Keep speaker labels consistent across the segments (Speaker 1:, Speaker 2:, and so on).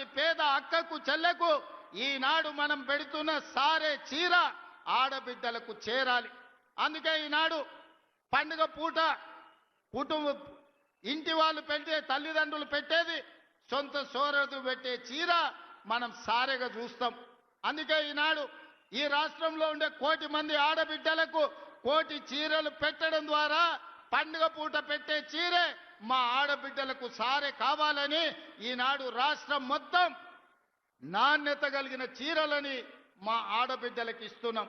Speaker 1: ప్రతి పేద అక్కకు చెల్లెకు ఈనాడు మనం పెడుతున్న సారే చీర ఆడబిడ్డలకు చేరాలి. అందుకే ఈనాడు పండుగ పూట కుటుంబ ఇంటి వాళ్ళు పెట్టే తల్లిదండ్రులు పెట్టేది సొంత సోరదు పెట్టే చీర మనం సారెగా చూస్తాం. అందుకే ఈనాడు ఈ రాష్ట్రంలో ఉండే కోటి మంది ఆడబిడ్డలకు కోటి చీరలు పెట్టడం ద్వారా పండుగ పూట పెట్టే చీరే మా ఆడబిడ్డలకు సారే కావాలని ఈనాడు రాష్ట్రం మొత్తం నాణ్యత కలిగిన చీరలని మా ఆడబిడ్డలకు ఇస్తున్నాం.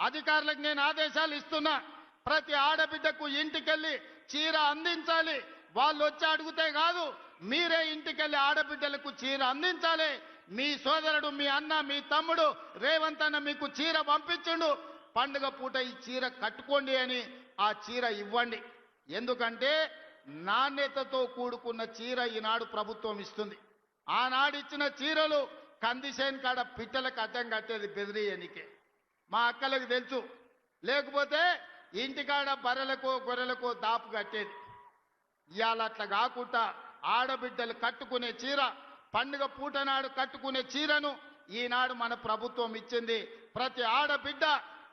Speaker 1: అధికారులకు నేను ఆదేశాలు ఇస్తున్నా. ప్రతి ఆడబిడ్డకు ఇంటికెళ్ళి చీర అందించాలి. వాళ్ళు వచ్చి అడిగితే కాదు మీరే ఇంటికెళ్ళి ఆడబిడ్డలకు చీర అందించాలి. మీ సోదరుడు మీ అన్న మీ తమ్ముడు రేవంత్ అన్న మీకు చీర పంపించుండు. పండుగ పూట ఈ చీర కట్టుకోండి అని ఆ చీర ఇవ్వండి. ఎందుకంటే నాణ్యతతో కూడుకున్న చీర ఈనాడు ప్రభుత్వం ఇస్తుంది. ఆనాడు ఇచ్చిన చీరలు కందిసేన్ కాడ పిట్టలకు అద్దం కట్టేది బెదిరియనికే మా అక్కలకు తెలుసు. లేకపోతే ఇంటికాడ బర్రెలకో గొర్రెలకో దాపు కట్టేది. ఇవాళ అట్లా కాకుండా ఆడబిడ్డలు కట్టుకునే చీర పండుగ పూటనాడు కట్టుకునే చీరను ఈనాడు మన ప్రభుత్వం ఇచ్చింది. ప్రతి ఆడబిడ్డ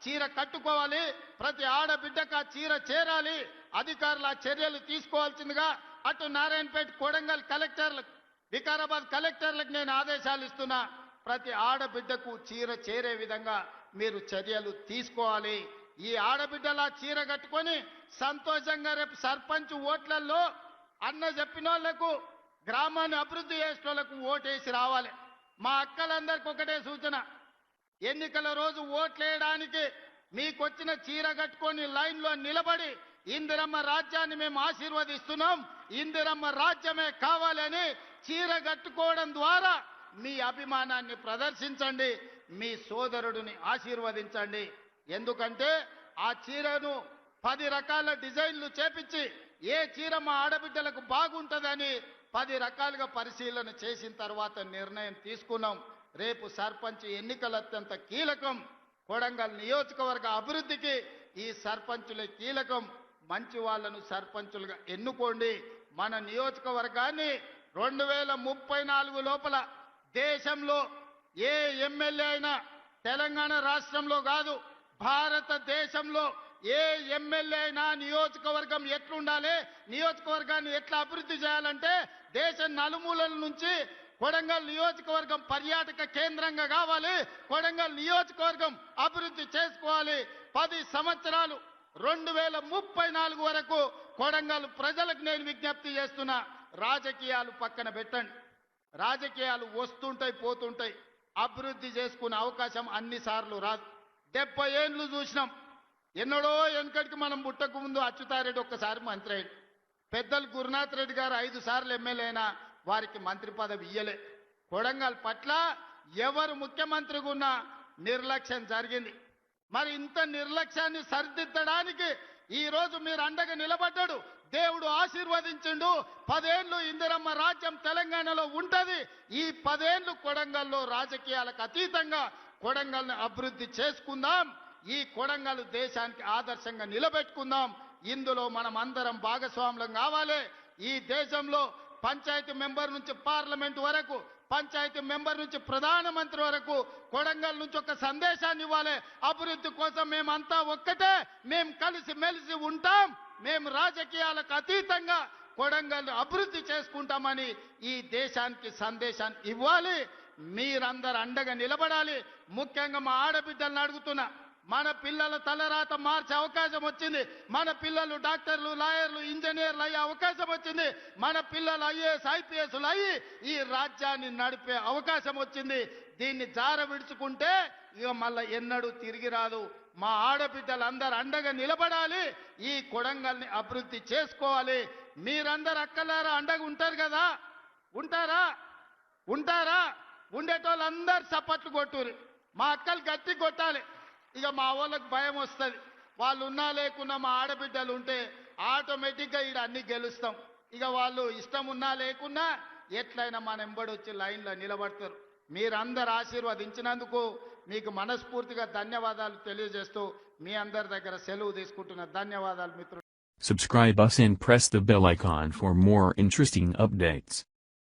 Speaker 1: చీర కట్టుకోవాలి. ప్రతి ఆడబిడ్డకు ఆ చీర చేరాలి. అధికారులు ఆ చర్యలు తీసుకోవాల్సిందిగా అటు నారాయణపేట కొడంగల్ కలెక్టర్లకు వికారాబాద్ కలెక్టర్లకు నేను ఆదేశాలు ఇస్తున్నా. ప్రతి ఆడబిడ్డకు చీర చేరే విధంగా మీరు చర్యలు తీసుకోవాలి. ఈ ఆడబిడ్డలా చీర కట్టుకొని సంతోషంగా రేపు సర్పంచ్ ఓట్లలో అన్న చెప్పిన వాళ్ళకు గ్రామాన్ని అభివృద్ధి చేసిన వాళ్ళకు ఓటేసి రావాలి. మా అక్కలందరికీ ఒకటే సూచన. ఎన్నికల రోజు ఓట్లేయడానికి మీకొచ్చిన చీర కట్టుకొని లైన్లో నిలబడి ఇందిరమ్మ రాజ్యాన్ని మేము ఆశీర్వదిస్తున్నాం ఇందిరమ్మ రాజ్యమే కావాలని చీర కట్టుకోవడం ద్వారా మీ అభిమానాన్ని ప్రదర్శించండి మీ సోదరుడిని ఆశీర్వదించండి. ఎందుకంటే ఆ చీరను పది రకాల డిజైన్లు చేపించి ఏ చీర మా ఆడబిడ్డలకు బాగుంటుందని పది రకాలుగా పరిశీలన చేసిన తర్వాత నిర్ణయం తీసుకున్నాం. రేపు సర్పంచ్ ఎన్నికలు అత్యంత కీలకం. కొడంగల్ నియోజకవర్గ అభివృద్ధికి ఈ సర్పంచులే కీలకం. మంచి వాళ్ళను సర్పంచులుగా ఎన్నుకోండి. మన నియోజకవర్గాన్ని రెండు వేల ముప్పై నాలుగు లోపల దేశంలో ఏ ఎమ్మెల్యే అయినా తెలంగాణ రాష్ట్రంలో కాదు భారతదేశంలో ఏ ఎమ్మెల్యే అయినా నియోజకవర్గం ఎట్లుండాలి నియోజకవర్గాన్ని ఎట్లా అభివృద్ధి చేయాలంటే దేశం నలుమూలల నుంచి కొడంగల్ నియోజకవర్గం పర్యాటక కేంద్రంగా కావాలి. కొడంగల్ నియోజకవర్గం అభివృద్ధి చేసుకోవాలి. పది సంవత్సరాలు రెండు వేల ముప్పై నాలుగు వరకు కొడంగల్ ప్రజలకు నేను విజ్ఞప్తి చేస్తున్నా. రాజకీయాలు పక్కన పెట్టండి. రాజకీయాలు వస్తుంటాయి పోతుంటాయి. అభివృద్ధి చేసుకునే అవకాశం అన్నిసార్లు రాదు. డెబ్బై ఏండ్లు చూసినాం. ఎన్నడో వెనకటికి మనం పుట్టక ముందు అచ్యుతారెడ్డి ఒక్కసారి మంత్రి అయ్యాడు. పెద్దలు గురునాథ్ రెడ్డి గారు ఐదు సార్లు ఎమ్మెల్యే అయినా వారికి మంత్రి పదవి ఇయ్యలే. కొడంగల్ పట్ల ఎవరు ముఖ్యమంత్రిగా ఉన్నా నిర్లక్ష్యం జరిగింది. మరి ఇంత నిర్లక్ష్యాన్ని సరిదిద్దడానికి ఈరోజు మీరు అండగా నిలబడ్డాడు. దేవుడు ఆశీర్వదించిండు. పదేళ్ళు ఇందిరమ్మ రాజ్యం తెలంగాణలో ఉంటది. ఈ పదేళ్ళు కొడంగల్లో రాజకీయాలకు అతీతంగా కొడంగల్ని అభివృద్ధి చేసుకుందాం. ఈ కొడంగల్ దేశానికి ఆదర్శంగా నిలబెట్టుకుందాం. ఇందులో మనం అందరం భాగస్వాములం కావాలి. ఈ దేశంలో పంచాయతీ మెంబర్ నుంచి పార్లమెంట్ వరకు పంచాయతీ మెంబర్ నుంచి ప్రధానమంత్రి వరకు కొడంగల్ నుంచి ఒక సందేశాన్ని ఇవ్వాలి. అభివృద్ధి కోసం మేమంతా ఒక్కటే మేము కలిసి మెలిసి ఉంటాం మేము రాజకీయాలకు అతీతంగా కొడంగల్ అభివృద్ధి చేసుకుంటామని ఈ దేశానికి సందేశాన్ని ఇవ్వాలి. మీరందరు అండగా నిలబడాలి. ముఖ్యంగా మా ఆడబిడ్డలను అడుగుతున్నా మన పిల్లల తలరాత మార్చే అవకాశం వచ్చింది. మన పిల్లలు డాక్టర్లు లాయర్లు ఇంజనీర్లు అయ్యే అవకాశం వచ్చింది. మన పిల్లలు ఐఏఎస్ ఐపీఎస్లు అయ్యి ఈ రాజ్యాన్ని నడిపే అవకాశం వచ్చింది. దీన్ని జార విడుచుకుంటే ఇక మళ్ళా ఎన్నడూ తిరిగి రాదు. మా ఆడబిడ్డలందరూ అండగా నిలబడాలి. ఈ కొడంగల్ని అభివృద్ధి చేసుకోవాలి. మీరందరు అక్కలారా అండగా ఉంటారు కదా? ఉంటారా? ఉంటారా? ఉండేటోళ్ళందరు చప్పట్లు కొట్టురు మా అక్కలు గట్టి కొట్టాలి. ఇక మా వాళ్ళకి భయం వస్తుంది. వాళ్ళు ఉన్నా లేకున్నా మా ఆడబిడ్డలు ఉంటే ఆటోమేటిక్గా ఈడ అన్ని గెలుస్తాం. ఇక వాళ్ళు ఇష్టం ఉన్నా లేకున్నా ఎట్లయినా మన ఎంబడొచ్చి లైన్లో నిలబడతారు. మీరందరు ఆశీర్వదించినందుకు మీకు మనస్ఫూర్తిగా ధన్యవాదాలు తెలియజేస్తూ మీ అందరి దగ్గర సెలవు తీసుకుంటున్న ధన్యవాదాలు మిత్రులు.
Speaker 2: Subscribe us and press the bell icon for more interesting updates.